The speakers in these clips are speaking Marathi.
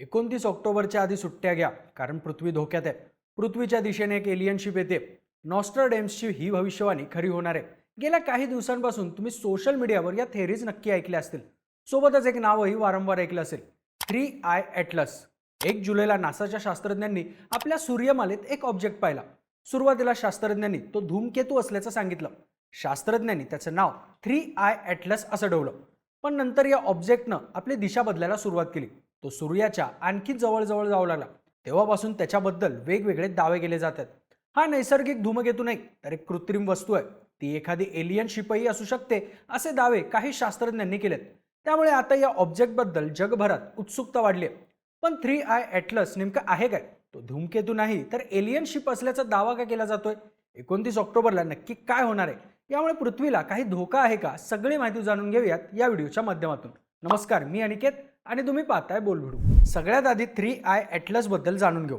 एकोणतीस ऑक्टोबरच्या आधी सुट्ट्या घ्या कारण पृथ्वी धोक्यात आहे. पृथ्वीच्या दिशेने एक एलियनशिप येते. नॉस्टरडेम्सची ही भविष्यवाणी खरी होणार आहे. गेल्या काही दिवसांपासून तुम्ही सोशल मीडियावर या थेरीज नक्की ऐकल्या असतील. सोबतच एक नावही वारंवार ऐकलं असेल. थ्री आय ॲटलस एक जुलैला नासाच्या शास्त्रज्ञांनी आपल्या सूर्यमालेत एक ऑब्जेक्ट पाहिला. सुरुवातीला शास्त्रज्ञांनी तो धूमकेतू असल्याचं सांगितलं. शास्त्रज्ञांनी त्याचं नाव थ्री आय ॲटलस असं ठेवलं पण नंतर या ऑब्जेक्टनं आपली दिशा बदलायला सुरुवात केली. तो सूर्याच्या आणखी जवळजवळ जाऊ लागला. तेव्हापासून त्याच्याबद्दल वेगवेगळे दावे केले जातात. हा नैसर्गिक धूमकेतू नाही तर एक कृत्रिम वस्तू आहे. ती एखादी एलियन शिपही असू शकते असे दावे काही शास्त्रज्ञांनी केलेत. त्यामुळे आता या ऑब्जेक्टबद्दल जगभरात उत्सुकता वाढली आहे. पण थ्री आय ॲटलस नेमकं आहे काय? तो धूमकेतू नाही तर एलियन शिप असल्याचा दावा का केला जातोय? एकोणतीस ऑक्टोबरला नक्की काय होणार आहे? यामुळे पृथ्वीला काही धोका आहे का? सगळी माहिती जाणून घेऊयात या व्हिडिओच्या माध्यमातून. नमस्कार मी अनिकेत. आणि तुम्ही पाहताय बोलबिडू सगळ्यात आधी थ्री आय ॲटलसबद्दल जाणून घेऊ.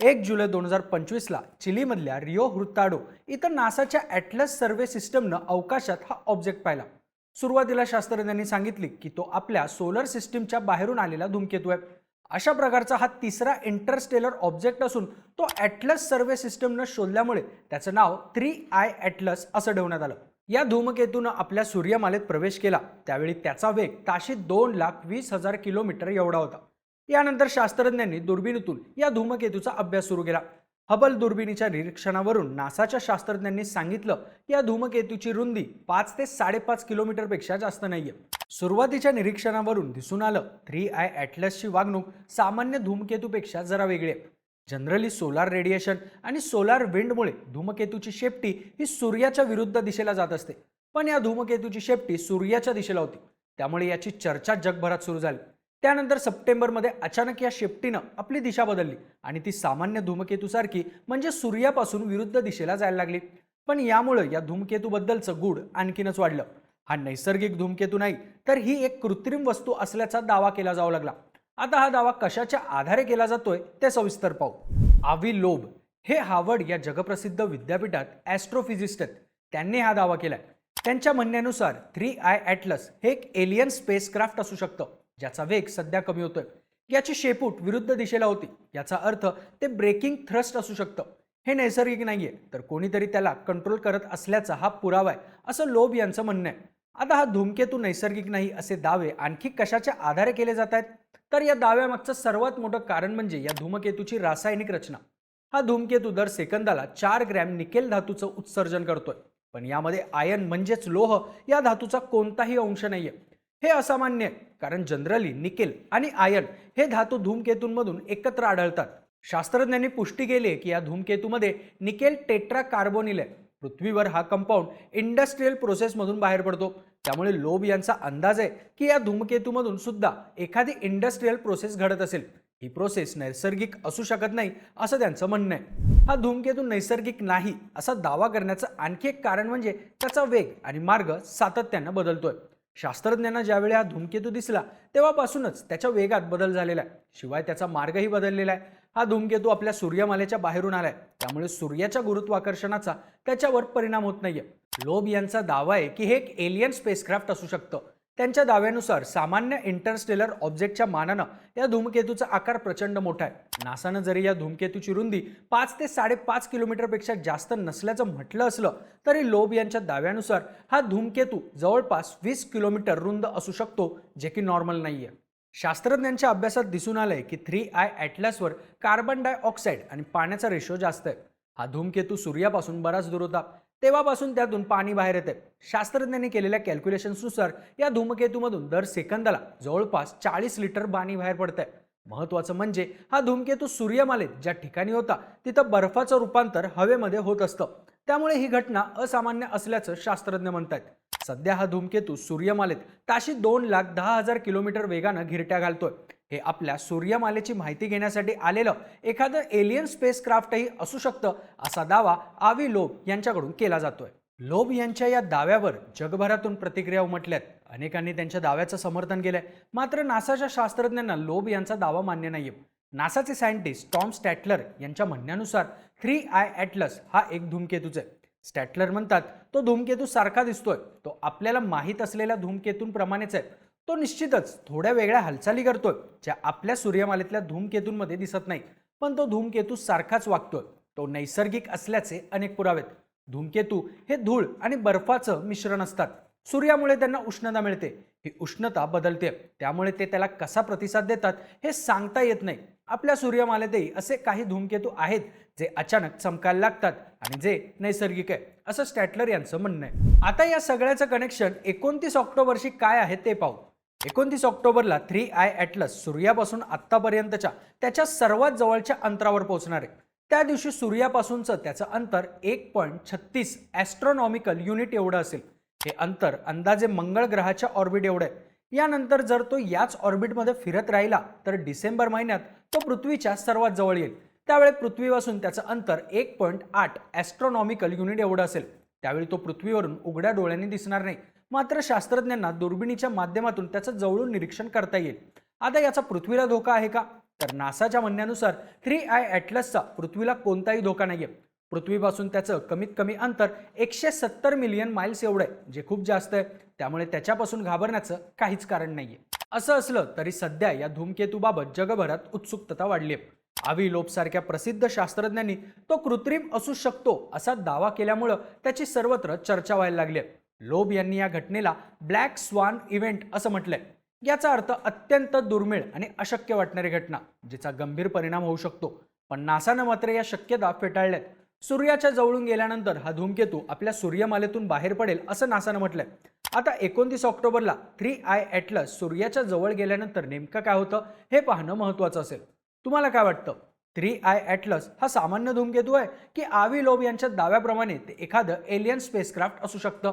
एक जुलै दोन हजार पंचवीसला चिलीमधल्या रिओ हृताडो इथं नासाच्या ॲटलस सर्वे सिस्टमनं अवकाशात हा ऑब्जेक्ट पाहिला. सुरुवातीला शास्त्रज्ञांनी सांगितले की तो आपल्या सोलर सिस्टीमच्या बाहेरून आलेला धूमकेतू आहे. अशा प्रकारचा हा तिसरा इंटरस्टेलर ऑब्जेक्ट असून तो ॲटलस सर्वे सिस्टमनं शोधल्यामुळे त्याचं नाव थ्री आय ॲटलस असं ठेवण्यात आलं. या धूमकेतून आपल्या सूर्यमालेत प्रवेश केला. त्यावेळी त्याचा वेग ताशी दोन लाख वीस हजार किलोमीटर एवढा होता. यानंतर शास्त्रज्ञांनी दुर्बिणीतून या धूमकेतूचा अभ्यास सुरू केला. हबल दुर्बिणीच्या निरीक्षणावरून नासाच्या शास्त्रज्ञांनी सांगितलं की या धूमकेतूची रुंदी पाच ते साडेपाच किलोमीटरपेक्षा जास्त नाहीये. सुरुवातीच्या निरीक्षणावरून दिसून आलं थ्री आय ॲटलसची वागणूक सामान्य धूमकेतूपेक्षा जरा वेगळी आहे. जनरली सोलार रेडिएशन आणि सोलार विंडमुळे धूमकेतूची शेपटी ही सूर्याच्या विरुद्ध दिशेला जात असते. पण या धूमकेतूची शेपटी सूर्याच्या दिशेला होती. त्यामुळे याची चर्चा जगभरात सुरू झाली. त्यानंतर सप्टेंबरमध्ये अचानक या शेपटीनं आपली दिशा बदलली आणि ती सामान्य धूमकेतूसारखी म्हणजे सूर्यापासून विरुद्ध दिशेला जायला लागली. पण यामुळं या धूमकेतूबद्दलचं गूढ आणखीनच वाढलं. हा नैसर्गिक धूमकेतू नाही तर ही एक कृत्रिम वस्तू असल्याचा दावा केला जाऊ लागला. आता हा दावा कशाच्या आधारे केला जातोय ते सविस्तर पाहू. आवी लोब हे हार्वर्ड या जगप्रसिद्ध विद्यापीठात ॲस्ट्रोफिजिस्ट आहेत त्यांनी हा दावा केलाय. त्यांच्या म्हणण्यानुसार थ्री आय ॲटलस हे एक एलियन स्पेसक्राफ्ट असू शकतं ज्याचा वेग सध्या कमी होतोय. याची शेपूट विरुद्ध दिशेला होती याचा अर्थ ते ब्रेकिंग थ्रस्ट असू शकतं. हे नैसर्गिक नाहीये तर कोणीतरी त्याला कंट्रोल करत असल्याचा हा पुरावा आहे असं लोब यांचं म्हणणं आहे. आता हा धूमकेतू नैसर्गिक नाही असे दावे आणखी कशाच्या आधारे केले जात आहेत? तर या दाव्यामागचं सर्वात मोठं कारण म्हणजे या धूमकेतूची रासायनिक रचना. हा धूमकेतू दर सेकंदाला चार ग्रॅम निकेल धातूचं उत्सर्जन करतोय. पण यामध्ये आयन म्हणजेच लोह या धातूचा कोणताही अंश नाहीये. हे असामान्य आहे कारण जनरली निकेल आणि आयन हे धातू धूमकेतूंमधून एकत्र आढळतात. शास्त्रज्ञांनी पुष्टी केली आहे की या धूमकेतूमध्ये निकेल टेट्रा कार्बोनिल आहे. पृथ्वीवर हा कंपाऊंड इंडस्ट्रीयल प्रोसेसमधून बाहेर पडतो. त्यामुळे लोब यांचा अंदाज आहे की या धूमकेतूमधून सुद्धा एखादी इंडस्ट्रीयल प्रोसेस घडत असेल. ही प्रोसेस नैसर्गिक असू शकत नाही असं त्यांचं म्हणणं आहे. हा धूमकेतू नैसर्गिक नाही असा दावा करण्याचं आणखी एक कारण म्हणजे त्याचा वेग आणि मार्ग सातत्यानं बदलतोय. शास्त्रज्ञांना ज्यावेळी हा धूमकेतू दिसला तेव्हापासूनच त्याच्या वेगात बदल झालेला आहे. शिवाय त्याचा मार्गही बदललेला आहे. हा धूमकेतू आपल्या सूर्यमालेच्या बाहेरून आलाय. त्यामुळे सूर्याच्या गुरुत्वाकर्षणाचा त्याच्यावर परिणाम होत नाहीये. लोब यांचा दावा आहे की हे एक एलियन स्पेसक्राफ्ट असू शकतं. त्यांच्या दाव्यानुसार सामान्य इंटरस्टेलर ऑब्जेक्टच्या मानानं या धूमकेतूचा आकार प्रचंड मोठा आहे. नासानं जरी या धूमकेतूची रुंदी पाच ते साडेपाच किलोमीटरपेक्षा जास्त नसल्याचं म्हटलं असलं तरी लोब यांच्या दाव्यानुसार हा धूमकेतू जवळपास वीस किलोमीटर रुंद असू शकतो जे की नॉर्मल नाहीये. शास्त्रज्ञांच्या अभ्यासात दिसून आलंय की थ्री आय ॲटलॅसवर कार्बन डायऑक्साईड आणि पाण्याचा रेशो जास्त आहे. हा धूमकेतू सूर्यापासून बराच दूर होता. तेव्हापासून त्यातून पाणी बाहेर येते शास्त्रज्ञांनी केलेल्या कॅल्क्युलेशन्सनुसार या धूमकेतूमधून दर सेकंदाला जवळपास चाळीस लिटर पाणी बाहेर पडतंय. महत्वाचं म्हणजे हा धूमकेतू सूर्यमालेत ज्या ठिकाणी होता तिथं बर्फाचं रूपांतर हवेमध्ये होत असतं. त्यामुळे ही घटना असामान्य असल्याचं शास्त्रज्ञ म्हणतात सध्या हा धूमकेतू सूर्यमालेत ताशी दोन लाख दहा हजार किलोमीटर वेगानं घिरट्या घालतोय. हे आपल्या सूर्यमालेची माहिती घेण्यासाठी आलेलं एखादं एलियन स्पेसक्राफ्टही असू शकतं असा दावा आवी लोब यांच्याकडून केला जातोय. लोब यांच्या या दाव्यावर जगभरातून प्रतिक्रिया उमटल्यात. अनेकांनी त्यांच्या दाव्याचं समर्थन केलंय. मात्र नासाच्या शास्त्रज्ञांना लोब यांचा दावा मान्य नाहीये. नासाचे सायंटिस्ट टॉम स्टॅटलर यांच्या म्हणण्यानुसार थ्री आय ॲटलस हा एक धूमकेतूच आहे. स्टॅटलर म्हणतात तो धूमकेतू सारखा दिसतोय. तो आपल्याला माहीत असलेल्या धूमकेतूंप्रमाणेच आहे. तो निश्चितच थोड्या वेगळ्या हालचाली करतोय ज्या आपल्या सूर्यमालेतल्या धूमकेतूंमध्ये दिसत नाही पण तो धूमकेतू सारखाच वागतोय. तो नैसर्गिक असल्याचे अनेक पुरावेत. धूमकेतू हे धूळ आणि बर्फाचं मिश्रण असतात. सूर्यामुळे त्यांना उष्णता मिळते. ही उष्णता बदलते. त्यामुळे ते त्याला कसा प्रतिसाद देतात हे सांगता येत नाही. आपल्या सूर्यमालेतही असे काही धूमकेतू आहेत जे अचानक चमकायला लागतात आणि जे नैसर्गिक आहे असं स्टॅटलर यांचं म्हणणं आहे. आता या सगळ्याचं कनेक्शन एकोणतीस ऑक्टोबरशी काय आहे ते पाहू. एकोणतीस ऑक्टोबरला थ्री आय ॲटलस सूर्यापासून आत्तापर्यंतच्या त्याच्या सर्वात जवळच्या अंतरावर पोहोचणार आहे. त्या दिवशी सूर्यापासूनचं त्याचं अंतर एक पॉईंट छत्तीस ॲस्ट्रॉनॉमिकल युनिट एवढं असेल. हे अंतर अंदाजे मंगळ ग्रहाच्या ऑर्बिट एवढं आहे. यानंतर जर तो याच ऑर्बिटमध्ये फिरत राहिला तर डिसेंबर महिन्यात तो पृथ्वीच्या सर्वात जवळ येईल. त्यावेळी पृथ्वीपासून त्याचं अंतर एक पॉईंट आठ ॲस्ट्रॉनॉमिकल युनिट एवढं असेल. त्यावेळी तो पृथ्वीवरून उघड्या डोळ्यांनी दिसणार नाही. मात्र शास्त्रज्ञांना दुर्बिणीच्या माध्यमातून त्याचं जवळून निरीक्षण करता येईल. आता याचा पृथ्वीला धोका आहे का? तर नासाच्या म्हणण्यानुसार थ्री आय ॲटलसचा पृथ्वीला कोणताही धोका नाहीये. पृथ्वीपासून त्याचं कमीत कमी अंतर एकशे सत्तर मिलियन माइल्स एवढं आहे जे खूप जास्त आहे. त्यामुळे त्याच्यापासून घाबरण्याचं काहीच कारण नाहीये. असं असलं तरी सध्या या धूमकेतूबाबत जगभरात उत्सुकता वाढली आहे आवी लोपसारख्या प्रसिद्ध शास्त्रज्ञांनी तो कृत्रिम असू शकतो असा दावा केल्यामुळं त्याची सर्वत्र चर्चा व्हायला लागली आहे लोब यांनी या घटनेला ब्लॅक स्वान इव्हेंट असं म्हटलंय. याचा अर्थ अत्यंत दुर्मिळ आणि अशक्य वाटणारी घटना जिचा गंभीर परिणाम होऊ शकतो. पण नासानं मात्र या शक्यता फेटाळल्यात. सूर्याच्या जवळून गेल्यानंतर हा धूमकेतू आपल्या सूर्यमालेतून बाहेर पडेल असं नासानं म्हटलंय. आता एकोणतीस ऑक्टोबरला थ्री आय ॲटलस सूर्याच्या जवळ गेल्यानंतर नेमकं काय होतं हे पाहणं महत्त्वाचं असेल. तुम्हाला काय वाटतं? थ्री आय ॲटलस हा सामान्य धूमकेतू आहे की आवी लोब यांच्या दाव्याप्रमाणे ते एखादं एलियन स्पेसक्राफ्ट असू शकतं?